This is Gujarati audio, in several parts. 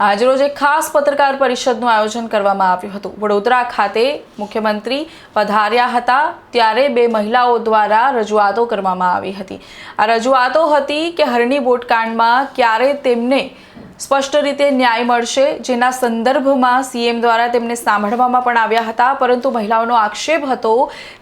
આજરોજ એક ખાસ પત્રકાર પરિષદનું આયોજન કરવામાં આવ્યું હતું. વડોદરા ખાતે મુખ્યમંત્રી પધાર્યા હતા, ત્યારે બે મહિલાઓ દ્વારા રજૂઆતો કરવામાં આવી હતી. આ રજૂઆતો હતી કે હરણી બોટકાંડમાં ક્યારે તેમને સ્પષ્ટ રીતે ન્યાય મળશે, જેના સંદર્ભમાં સીએમ દ્વારા તેમને સાંભળવામાં પણ આવ્યા હતા, પરંતુ મહિલાઓનો આક્ષેપ હતો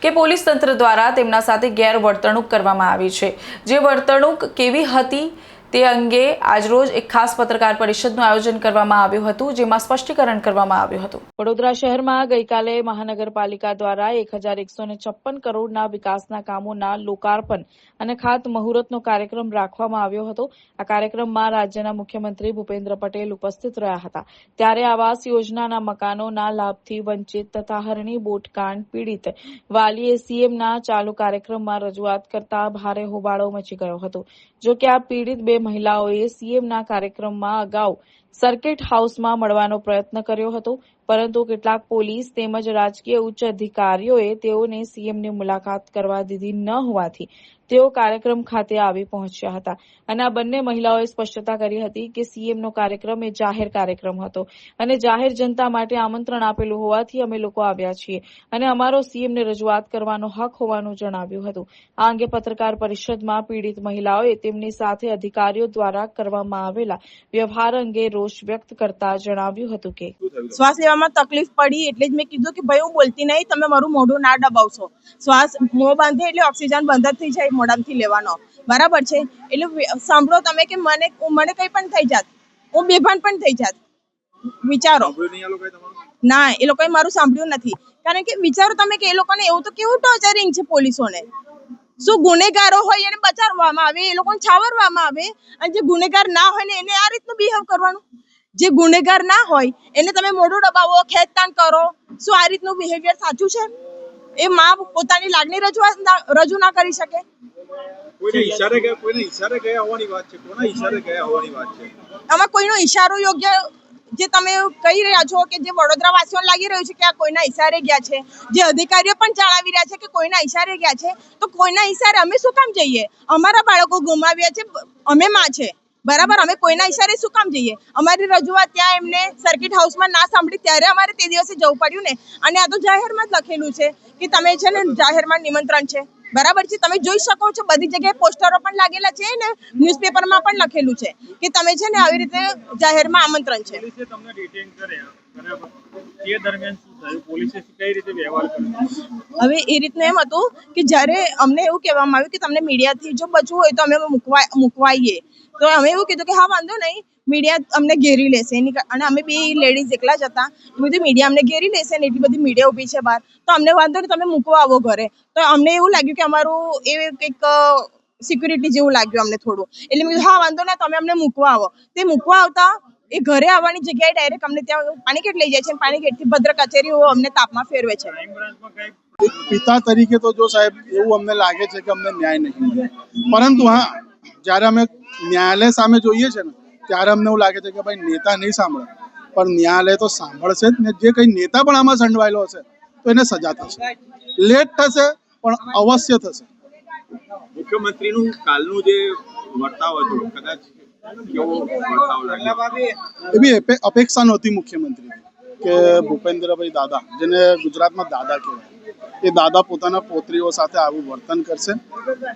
કે પોલીસ તંત્ર દ્વારા તેમના સાથે ગેરવર્તણૂક કરવામાં આવી છે. જે વર્તણૂક કેવી હતી તે અંગે આજરોજ એક ખાસ પત્રકાર પરિષદનું આયોજન કરવામાં આવ્યું હતું, જેમાં સ્પષ્ટીકરણ કરવામાં આવ્યું હતું. વડોદરા શહેરમાં ગઈકાલે મહાનગરપાલિકા દ્વારા એક હજાર એકસો ને છપ્પન કરોડના વિકાસના કામોના લોકાર્પણ અને ખાત મુહૂર્તનો કાર્યક્રમ રાખવામાં આવ્યો હતો. આ કાર્યક્રમમાં રાજ્યના મુખ્યમંત્રી ભૂપેન્દ્ર પટેલ ઉપસ્થિત રહ્યા હતા. ત્યારે આવાસ યોજનાના મકાનોના લાભથી વંચિત તથા હરણી બોટકાંડ પીડિત વાલીએ સીએમના ચાલુ કાર્યક્રમમાં રજૂઆત કરતા ભારે હોબાળો મચી ગયો હતો. જો કે આ પીડિત બે મહિલાઓએ સીએમના કાર્યક્રમમાં અગાઉ સર્કિટ હાઉસમાં મળવાનો પ્રયત્ન કર્યો હતો. પરંતુ કેટલાક પોલીસ તેમજ રાજકીય ઉચ્ચ અધિકારીઓએ તેઓને સીએમની મુલાકાત કરવા દીધી ન હોવાથી તેઓ કાર્યક્રમ ખાતે આવી પહોંચ્યા હતા. અને આ બંને મહિલાઓએ સ્પષ્ટતા કરી હતી કે સીએમનો કાર્યક્રમ એ જાહેર કાર્યક્રમ હતો અને જાહેર જનતા માટે આમંત્રણ આપેલું હોવાથી અમે લોકો આવ્યા છીએ અને અમારો સીએમને રજૂઆત કરવાનો હક હોવાનું જણાવ્યું હતું. આ અંગે પત્રકાર પરિષદમાં પીડિત મહિલાઓએ તેમની સાથે અધિકારીઓ દ્વારા કરવામાં આવેલા વ્યવહાર અંગે રોષ વ્યક્ત કરતા જણાવ્યું હતું કે શ્વાસ લેવામાં તકલીફ પડી એટલે જ મેં કીધું કે ભાઈ હું બોલતી નહીં તમે મારું મોઢું ના દબાવશો. શ્વાસ મોં બાંધે એટલે ઓક્સિજન બંધ થઈ જાય મોઢામાંથી લેવાનો. બરાબર છે? એટલે સાંભળો તમે કે મને મને કંઈ પણ થઈ જાત. હું બેભાન પણ થઈ જાત. વિચારો. ના એ લોકોએ મારું સાંભળ્યું નથી. કારણ કે વિચારો તમે કે એ લોકોને એવું તો કેવું ટોર્ચરિંગ છે પોલીસોને? શું ગુનેગારો હોય એને બચાવવામાં આવે? એ લોકોને છાવરવામાં આવે? અને જે ગુનેગાર ના હોય ને એને આ રીતનું બિહેવ કરવાનું? જે ગુનેગાર ના હોય એને તમે મોઢું દબાવો ખેંચતાણ કરો. શું આ રીતનું બિહેવિયર સાચું છે? એ માં પોતાની લાગણી રજૂઆત રજૂ ના કરી શકે. કોઈને ઈશારે ગયા કોઈને ઈશારે ગયા હોવાની વાત છે? કોના ઈશારે ગયા હોવાની વાત છે? આમાં કોઈનો ઈશારો યોગ્ય જે તમે કહી રહ્યા છો કે જે વડોદરા વાસીઓને લાગી રહ્યું છે કે આ કોઈના ઈશારે ગયા છે. જે અધિકારીઓ પણ જણાવી રહ્યા છે કે કોઈના ઈશારે ગયા છે. તો કોઈના ઈશારે અમે શું કામ જઈએ? અમારા બાળકો ગુમાવ્યા છે અમે માં છે. બરાબર અમે કોઈના ઈશારે શું કામ જઈએ? અમારી રજૂઆત ત્યાં એમને સર્કિટ હાઉસમાં ના સાંભળી ત્યારે અમારે તે દિવસે જવું પડ્યું ને. અને આ તો જાહેરમાં જ લખેલું છે કે તમે છે ને જાહેરમાં નિમંત્રણ છે. બરાબર છે? તમે જોઈ શકો છો બધી જગ્યાએ પોસ્ટરો પણ લાગેલા છે ને ન્યૂઝપેપરમાં પણ લખેલું છે કે તમે છે ને આવી રીતે જાહેરમાં આમંત્રણ છે. હવે એ રીતનું એમ હતું કે જ્યારે અમને એવું કહેવામાં આવ્યું કે તમને મીડિયાથી જો બચવું હોય તો અમે મૂકવા મૂકવાઈએ. તો અમે એવું કીધું કે હા, વાંધો નહીં. મીડિયા અમને ઘેરી લેશે. એની અને અમે બે લેડીઝ એકલા જ હતા. બધી મીડિયા અમને ઘેરી લેશે ને એટલી બધી મીડિયા ઊભી છે બહાર. તો અમને વાંધો નહીં, તમે મૂકવા આવો ઘરે. તો અમને એવું લાગ્યું કે અમારું એ કંઈક સિક્યુરિટી જેવું લાગ્યું અમને થોડું. એટલે મેં કીધું, હા, વાંધો ના તમે અમને મૂકવા આવો. તે મૂકવા આવતા, એ ઘરે આવવાની જગ્યાએ ડાયરેક્ટ અમને ત્યાં પાણી પાણીગેટ લઈ જાય છે અને પાણીગેટથી ભદ્ર કચેરીઓ અમને તાપમાં ફેરવે છે. પિતા તરીકે તો જો સાહેબ એવું અમને લાગે છે કે અમને ન્યાય નહીં પરંતુ હા જ્યારે અમે ન્યાયાલય સામે જોઈએ છે ને ત્યારે અમને એવું લાગે છે કે ભાઈ નેતા નહીં સાંભળે. પણ ન્યાયાલય તો સાંભળશે જ ને. જે કંઈ નેતા પણ આમાં સંડવાયેલો હશે તો એને સજા થશે. લેટ થશે પણ અવશ્ય થશે. મુખ્યમંત્રીનું કાલનું જે વર્તાવ હતું કદાચ એવી અપેક્ષા નહોતી મુખ્યમંત્રી કે ભૂપેન્દ્રભાઈ દાદા જેને ગુજરાતમાં દાદા કહેવાય એ દાદા પોતાના પોત્રીઓ સાથે આવું વર્તન કરશે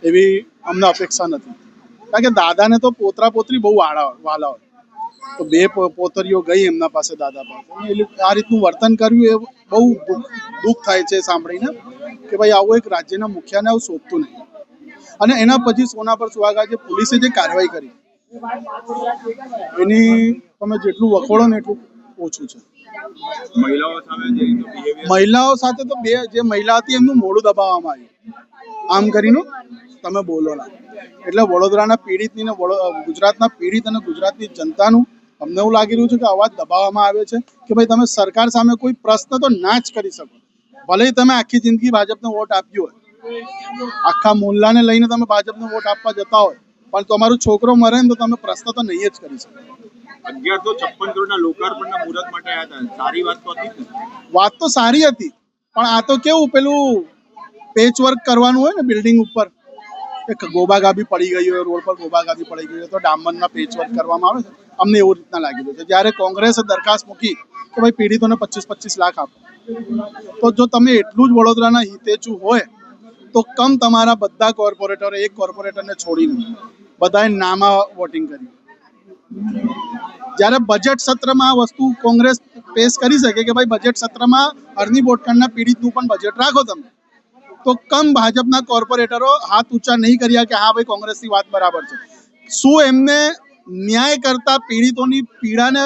એવી અમને અપેક્ષા નથી. કારણ કે દાદાને તો પોતરા પોતરી બહુ વાળા વાલા હોય. તો બે પોતરીઓ ગઈ એમના પાસે દાદા પાસે. એ આ રીતનું વર્તન કર્યું એ બહુ દુઃખ થાય છે સાંભળીને કે ભાઈ આવું એક રાજ્યના મુખ્યને આવું શોધતું નહીં. અને એના પછી સોના પર સુહાગા જે પોલીસે જે કાર્યવાહી કરી એની તમે જેટલું વખોડો ને એટલું ઓછું છે. મહિલાઓ સાથે તો બે જે મહિલા હતી એમનું મોડું દબાવવામાં આવ્યું. આમ કરીને તમે બોલો ના. એટલે વડોદરાના પીડિતની ને ગુજરાતના પીડિત અને ગુજરાતની જનતાનું અમને એવું લાગી રહ્યું છે કે અવાજ દબાવવામાં આવે છે કે ભાઈ તમે સરકાર સામે કોઈ પ્રશ્ન તો ના જ કરી શકો. ભલે તમે આખી જિંદગી ભાજપને વોટ આપ્યો હોય. આખા મોહલ્લાને લઈને તમે ભાજપને વોટ આપવા જતા હોય. પણ તમારો છોકરો મરે ને તો તમે પ્રશ્ન તો નહીં જ કરી શકો. અગિયારસો છપ્પન કરોડના લોકાર્પણના મુહૂર્ત માટે આવ્યા હતા સારી વાત તો હતી વાત તો સારી હતી. પણ આ તો કેવું પેલું પેચ વર્ક કરવાનું હોય ને બિલ્ડિંગ ઉપર. ગોબાગાબી પડી ગઈ હોય, રોડ પર ગોબાગાબી પડી ગઈ હોય, તો ડામરના પેચ વર્ક કરવામાં આવે અમને એવું રીતના લાગી રહ્યું છે. જ્યારે કોંગ્રેસે દરખાસ્ત મૂકી કે ભાઈ પીડિતોને પચીસ પચીસ લાખ આપો. તો જો તમે એટલું જ વડોદરાના હિતેચું હોય, તો કમ તમારા બધા કોર્પોરેટરે એક કોર્પોરેટરને છોડીને બધાએ નામા વોટિંગ કર્યું જ્યારે બજેટ સત્રમાં આ વસ્તુ કોંગ્રેસ પેશ કરી શકે કે ભાઈ બજેટ સત્રમાં અરની બોટકાંડના પીડિતનું પણ બજેટ રાખો તમે. તો કમ ભાજપના કોર્પોરેટરો હાથ ઊંચા નહીં કર્યા કે હા ભાઈ કોંગ્રેસની વાત બરાબર છે. શું એમને ન્યાય કરતા પીડિતોની પીડાને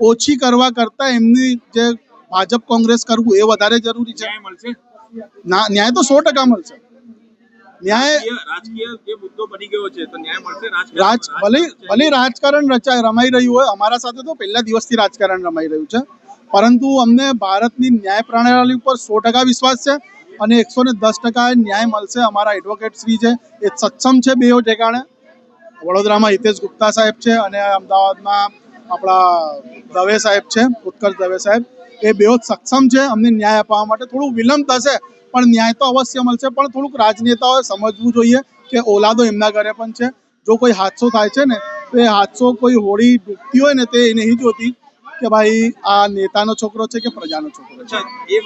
ઓછી કરવા કરતા એમની જે ભાજપ કોંગ્રેસ કરવું એ વધારે જરૂરી છે? ન્યાય તો સો ટકા મળશે. ન્યાય રાજકીય રાજકીય જે મુદ્દો બની ગયો છે તો ન્યાય મળશે? રાજ ભલે ભલે રાજકારણ રચાય રમાઈ રહ્યું હોય અમારા સાથે તો પહેલા દિવસથી રાજકારણ રમાઈ રહ્યું છે. પરંતુ અમને ભારતની ન્યાય પ્રણાલી ઉપર સો ટકા વિશ્વાસ છે. અને એકસો ને દસ ટકા ન્યાય મળશે અમારા એડવોકેટ શ્રી છે. એ સક્ષમ છે બેઓ ઠેકાણે. વડોદરામાં હિતેશ ગુપ્તા સાહેબ છે અને અમદાવાદમાં આપણા દવે સાહેબ છે ઉત્કર્ષ દવે સાહેબ. એ બેઓ સક્ષમ છે, અમને ન્યાય અપાવવા માટે થોડું વિલંબ થશે, પણ ન્યાય તો અવશ્ય મળશે. પણ થોડુંક રાજનેતાઓએ સમજવું જોઈએ કે ઓલાદો એમના ઘરે પણ છે. જો કોઈ હાદસો થાય છે ને, તો એ હાદસો કોઈ હોળી ડૂબતી હોય ને, તે નહીં જોતી કે ભાઈ આ નેતાનો છોકરો છે કે પ્રજાનો છોકરો છે. એ